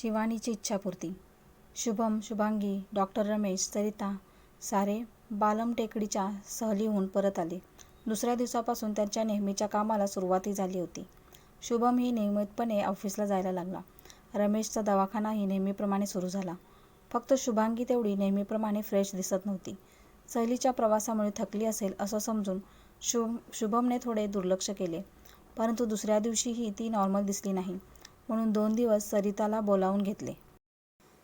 शिवानीची इच्छापूर्ती. शुभम शुभांगी डॉक्टर रमेश सरिता सारे बालमटेकडीच्या सहलीहून परत आले. दुसऱ्या दिवसापासून त्यांच्या नेहमीच्या कामाला सुरुवातही झाली होती. शुभम ही नियमितपणे ऑफिसला जायला लागला. रमेशचा दवाखानाही नेहमीप्रमाणे सुरू झाला. फक्त शुभांगी तेवढी नेहमीप्रमाणे फ्रेश दिसत नव्हती. सहलीच्या प्रवासामुळे थकली असेल असं समजून शुभ शुभमने थोडे दुर्लक्ष केले. परंतु दुसऱ्या दिवशीही ती नॉर्मल दिसली नाही. म्हणून दोन दिवस सरिताला बोलावून घेतले.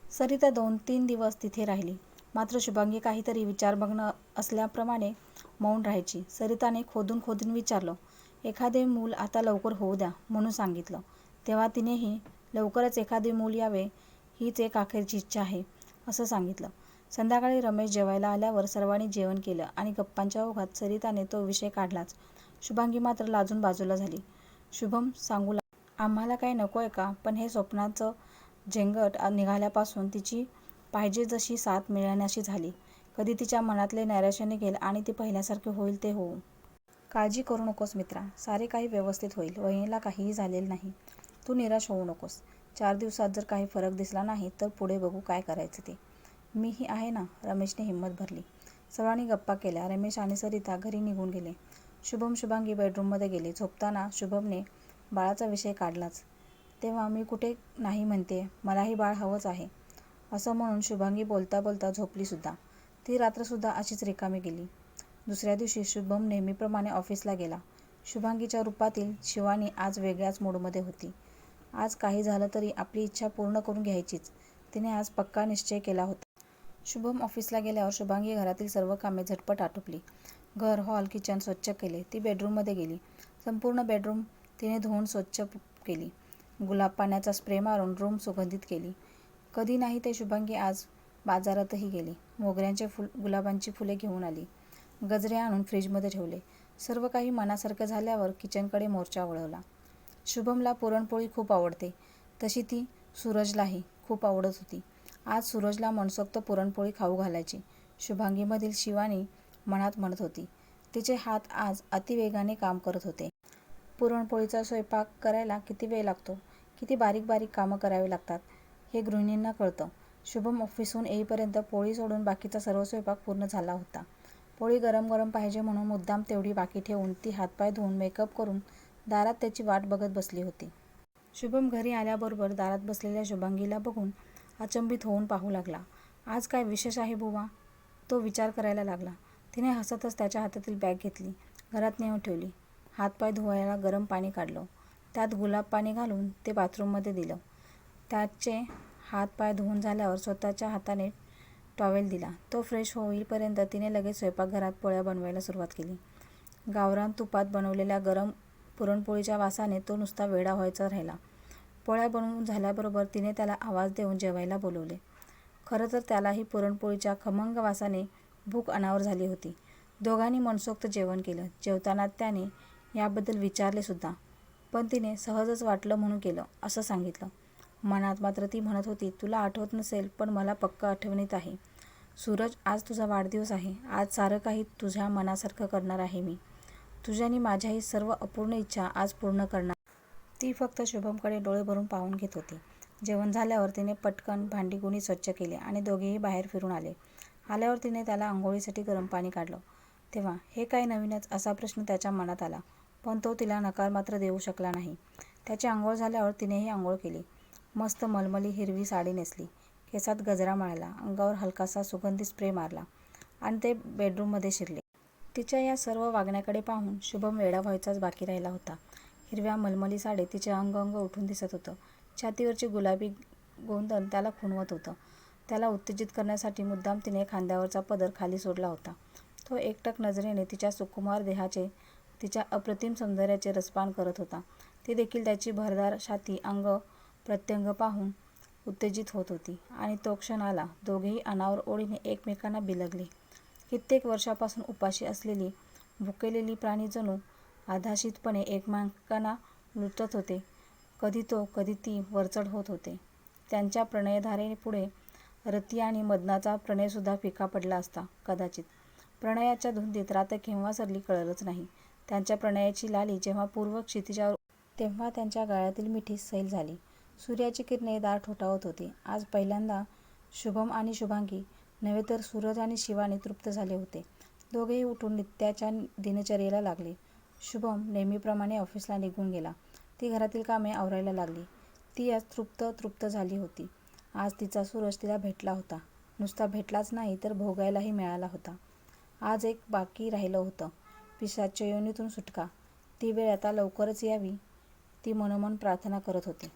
सरिता दोन तीन दिवस तिथे राहिली. मात्र शुभांगी काहीतरी विचारमग्न असल्याप्रमाणे मौन राहायची. सरिताने खोदून खोदून विचारलं एखादे मूल आता लवकर होऊ द्या म्हणून सांगितलं. तेव्हा तिनेही लवकरच एखादे मूल यावे हीच एक अखेरची इच्छा आहे असं सांगितलं. संध्याकाळी रमेश जेवायला आल्यावर सर्वांनी जेवण केलं आणि गप्पांच्या ओघात सरिताने तो विषय काढलाच. शुभांगी मात्र लाजून बाजूला झाली. शुभम सांगू आम्हाला काय नको आहे का? पण हे स्वप्नाचं झेंगट निघाल्यापासून तिची पाहिजे जशी साथ मिळण्याशी झाली. कधी तिच्या मनातले नैराश्य निघेल आणि ती पहिल्यासारखे होईल ते होऊ. काळजी करू नकोस मित्रा. सारे काही व्यवस्थित होईल. वहिनीला काहीही झालेलं नाही. तू निराश होऊ नकोस. चार दिवसात जर काही फरक दिसला नाही तर पुढे बघू काय करायचं ते. मीही आहे ना? रमेशने हिंमत भरली. सर्वांनी गप्पा केल्या. रमेश आणि सरिता घरी निघून गेले. शुभम शुभांगी बेडरूममध्ये गेले. झोपताना शुभमने बाळाचा विषय काढलाच. तेव्हा मी कुठे नाही म्हणते मलाही बाळ हवंच आहे. असं म्हणून शुभांगी बोलता बोलता झोपलीसुद्धा ती रात्रसुद्धा अशीच रिकामी गेली. दुसऱ्या दिवशी शुभम नेहमीप्रमाणे ऑफिसला गेला. शुभांगीच्या रूपातील शिवानी आज वेगळ्याच मूडमध्ये होती. आज काही झालं तरी आपली इच्छा पूर्ण करून घ्यायचीच. तिने आज पक्का निश्चय केला होता. शुभम ऑफिसला गेल्यावर शुभांगी घरातील सर्व कामे झटपट आटोपली. घर हॉल किचन स्वच्छ केले. ती बेडरूममध्ये गेली. संपूर्ण बेडरूम तिने धुवून स्वच्छ केली. गुलाब पाण्याचा स्प्रे मारून रूम सुगंधित केली. कधी नाही ते शुभांगी आज बाजारातही गेली. मोगऱ्यांचे फुल गुलाबांची फुले घेऊन आली. गजरे आणून फ्रीजमध्ये ठेवले. सर्व काही मनासारखं झाल्यावर किचनकडे मोर्चा वळवला. शुभमला पुरणपोळी खूप आवडते. तशी ती सूरजलाही खूप आवडत होती. आज सूरजला मनसोक्त पुरणपोळी खाऊ घालायची. शुभांगीमधील शिवानी मनात म्हणत होती तिचे हात आज अतिवेगाने काम करत होते. पुरणपोळीचा स्वयंपाक करायला किती वेळ लागतो? किती बारीक बारीक कामं करावी लागतात? हे गृहिणींना कळतं. शुभम ऑफिसहून येईपर्यंत पोळी सोडून बाकीचा सर्व स्वयंपाक पूर्ण झाला होता. पोळी गरम गरम पाहिजे म्हणून मुद्दाम तेवढी बाकी ठेवून ती हातपाय धुवून मेकअप करून दारात त्याची वाट बघत बसली होती. शुभम घरी आल्याबरोबर दारात बसलेल्या शुभांगीला बघून अचंबित होऊन पाहू लागला. आज काय विशेष आहे बुवा? तो विचार करायला लागला. तिने हसतच त्याच्या हातातील बॅग घेतली. घरात नेऊन ठेवली. हातपाय धुवायला गरम पाणी काढलं. त्यात गुलाब पाणी घालून ते बाथरूममध्ये दिलं. त्याचे हातपाय धुवून झाल्यावर स्वतःच्या हाताने टॉवेल दिला. तो फ्रेश होईपर्यंत तिने लगेच स्वयंपाकघरात पोळ्या बनवायला सुरुवात केली. गावरान तुपात बनवलेल्या गरम पुरणपोळीच्या वासाने तो नुसता वेडा व्हायचा राहिला. पोळ्या बनवून झाल्याबरोबर तिने त्याला आवाज देऊन जेवायला बोलवले. खरं तर त्यालाही पुरणपोळीच्या खमंग वासाने भूक अनावर झाली होती. दोघांनी मनसोक्त जेवण केलं. जेवताना त्याने याबद्दल विचारले सुद्धा पण तिने सहजच वाटलं म्हणून केलं असं सांगितलं. मनात मात्र ती म्हणत होती तुला आठवत नसेल पण मला पक्क आठवणीत आहे. सूरज आज तुझा वाढदिवस आहे. आज सारं काही तुझ्या मनासारखं करणार आहे मी. तुझ्यानी माझ्याही सर्व अपूर्ण इच्छा आज पूर्ण करणार. ती फक्त शुभमकडे डोळे भरून पाहून घेत होती. जेवण झाल्यावर तिने पटकन भांडी गुणी स्वच्छ केले आणि दोघेही बाहेर फिरून आले. आल्यावर तिने त्याला आंघोळीसाठी गरम पाणी काढलं. तेव्हा हे काय नवीनच? असा प्रश्न त्याच्या मनात आला. पण तो तिला नकार मात्र देऊ शकला नाही. त्याची आंघोळ झाल्यावर तिनेही आंघोळ केली. मस्त मलमली हिरवी साडी नेसली. केसात गजरा माळला. अंगावर हलकासा सुगंधी स्प्रे मारला. आणि ते बेडरूममध्ये शिरले. तिच्या या सर्व वागण्याकडे पाहून शुभम वेडा व्हायचाच बाकी राहिला होता. हिरव्या मलमली साडीत तिचे अंग अंग उठून दिसत होतं. छातीवरचे गुलाबी गोंधन त्याला खुणवत होतं. त्याला उत्तेजित करण्यासाठी मुद्दाम तिने खांद्यावरचा पदर खाली सोडला होता. तो एकटक नजरेने तिच्या सुकुमार देहाचे तिच्या अप्रतिम सौंदर्याचे रसपान करत होता. ती देखील त्याची भरदार छाती अंग प्रत्यंग पाहून उत्तेजित होत होती आणि तो क्षण आला दोघेही अनावर ओळीने एकमेकांना बिलगले. कित्येक वर्षापासून उपाशी असलेली भुकेलेली प्राणी जणू आधाशितपणे एकमेकांना लुटत होते. कधी तो कधी ती वरचढ होत होते. त्यांच्या प्रणयधारेपुढे रती आणि मदनाचा प्रणयसुद्धा फिका पडला असता कदाचित. प्रणयाच्या धुंदीत रात्र केव्हा सरली कळलंच नाही. त्यांच्या प्रणयाची लाली जेव्हा पूर्व क्षितिजावर तेव्हा त्यांच्या गाळ्यातील मिठी सैल झाली सूर्याची किरणे दार ठोठावत होती. आज पहिल्यांदा शुभम आणि शुभांगी नव्हे तर सूरज आणि शिवाने तृप्त झाले होते. दोघेही उठून नित्याच्या दिनचर्येला लागले. शुभम नेहमीप्रमाणे ऑफिसला निघून गेला. ती घरातील कामे आवरायला लागली. ती आज तृप्त तृप्त झाली होती. आज तिचा सूरज तिला भेटला होता. नुसता भेटलाच नाही तर भोगायलाही मिळाला होता. आज एक बाकी राहिलं होतं. पिशाच्च योनीतून सुटका. ती वेळ आता लवकरच यावी ती मनोमन प्रार्थना करत होती.